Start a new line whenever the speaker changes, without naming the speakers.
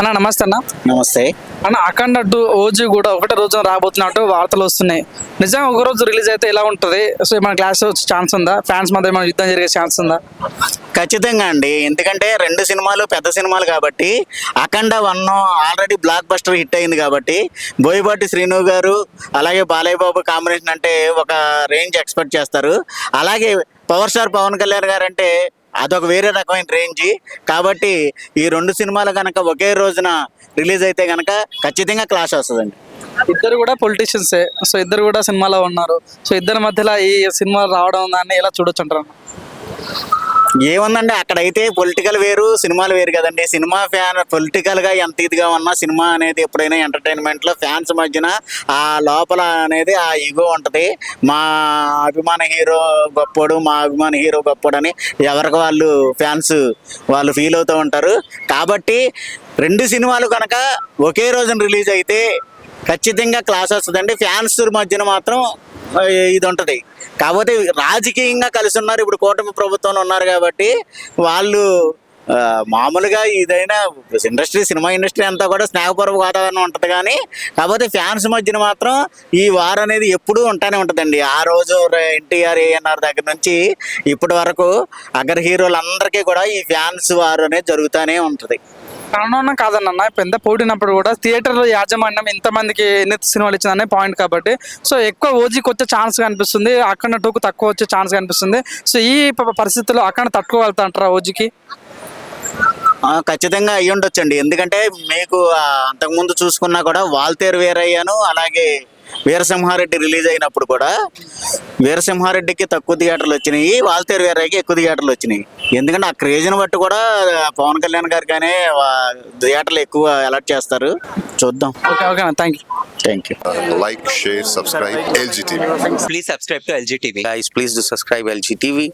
అన్న నమస్తే అన్న.
నమస్తే.
అన్న అఖండ టూ ఓజీ కూడా ఒకటే రోజున రాబోతున్నట్టు వార్తలు వస్తున్నాయి. నిజంగా ఒక రోజు రిలీజ్ అయితే ఎలా ఉంటుంది? సో మన క్లాస్ వచ్చే ఛాన్స్ ఉందా? ఫ్యాన్స్ మధ్య మన యుద్ధం జరిగే ఛాన్స్ ఉందా?
ఖచ్చితంగా అండి. ఎందుకంటే రెండు సినిమాలు పెద్ద సినిమాలు కాబట్టి Akhanda one already blockbuster hit అయింది కాబట్టి బోయపాటి శ్రీను గారు అలాగే బాలయ్య బాబు కాంబినేషన్ అంటే ఒక రేంజ్ ఎక్స్పెక్ట్ చేస్తారు. అలాగే పవర్ స్టార్ పవన్ కళ్యాణ్ గారు అంటే అదొక వేరే రకమైన రేంజ్. కాబట్టి ఈ రెండు సినిమాలు కనుక ఒకే రోజున రిలీజ్ అయితే కనుక ఖచ్చితంగా క్లాష్ వస్తుందండి.
ఇద్దరు కూడా పొలిటీషియన్సే సో ఇద్దరు కూడా సినిమాలో ఉన్నారు. సో ఇద్దరి మధ్యలో ఈ సినిమా రావడం దాన్ని ఎలా చూడొచ్చు అంటారు
ఏముందండి? అక్కడైతే పొలిటికల్ వేరు సినిమాలు వేరు కదండి. సినిమా ఫ్యాన్ పొలిటికల్గా ఎంత ఇదిగా ఉన్నా సినిమా అనేది ఎప్పుడైనా ఎంటర్టైన్మెంట్లో ఫ్యాన్స్ మధ్యన ఆ లోపల అనేది ఆ ఇగో ఉంటది. మా అభిమాన హీరో గొప్పోడు మా అభిమాన హీరో గొప్పోడు అని ఎవరికి వాళ్ళు ఫ్యాన్స్ వాళ్ళు ఫీల్ అవుతూ ఉంటారు. కాబట్టి రెండు సినిమాలు కనుక ఒకే రోజున రిలీజ్ అయితే ఖచ్చితంగా క్లాస్ వస్తుందండి. ఫ్యాన్స్ మధ్యన మాత్రం ఇది ఉంటుంది. కాకపోతే రాజకీయంగా కలిసి ఉన్నారు ఇప్పుడు కూటమి ప్రభుత్వంలో ఉన్నారు కాబట్టి వాళ్ళు మామూలుగా ఇదైనా ఇండస్ట్రీ సినిమా ఇండస్ట్రీ అంతా కూడా స్నేహపూర్వక వాతావరణం ఉంటుంది కానీ కాకపోతే ఫ్యాన్స్ మధ్యన మాత్రం ఈ వార్ అనేది ఎప్పుడూ ఉంటానే ఉంటుందండి. ఆ రోజు ఎన్టీఆర్ ఏఎన్ఆర్ దగ్గర నుంచి ఇప్పటి వరకు అగ్ర హీరోలందరికీ కూడా ఈ ఫ్యాన్స్ వార్ అనేది జరుగుతూనే ఉంటుంది.
కారణం కాదన్న ఇప్పుడు ఎంత పోటీనప్పుడు కూడా థియేటర్లో యాజమాన్యం ఇంతమందికి ఎన్ని సినిమాలు ఇచ్చిందనే పాయింట్ కాబట్టి. సో ఎక్కువ ఓజీకి వచ్చే ఛాన్స్ కనిపిస్తుంది అక్కడ టూకు తక్కువ వచ్చే ఛాన్స్ కనిపిస్తుంది. సో ఈ పరిస్థితుల్లో అక్కడ తట్టుకోగలుగుతా అంటారా ఓజీకి
ఖచ్చితంగా అయ్యి ఉండొచ్చండి. ఎందుకంటే మీకు అంతకుముందు చూసుకున్నా కూడా వాల్తేరు వేరయ్యాను అలాగే వీరసింహారెడ్డి రిలీజ్ అయినప్పుడు కూడా వీరసింహారెడ్డికి తక్కువ థియేటర్లు వచ్చినాయి వాల్తేరు వీరయ్యకి ఎక్కువ థియేటర్లు వచ్చినాయి. ఎందుకంటే ఆ క్రేజ్ని బట్టి కూడా పవన్ కళ్యాణ్ గారు కానీ థియేటర్లు ఎక్కువ అలర్ట్ చేస్తారు. చూద్దాం.
Thank you
thank you
like
share LG please subscribe LG TV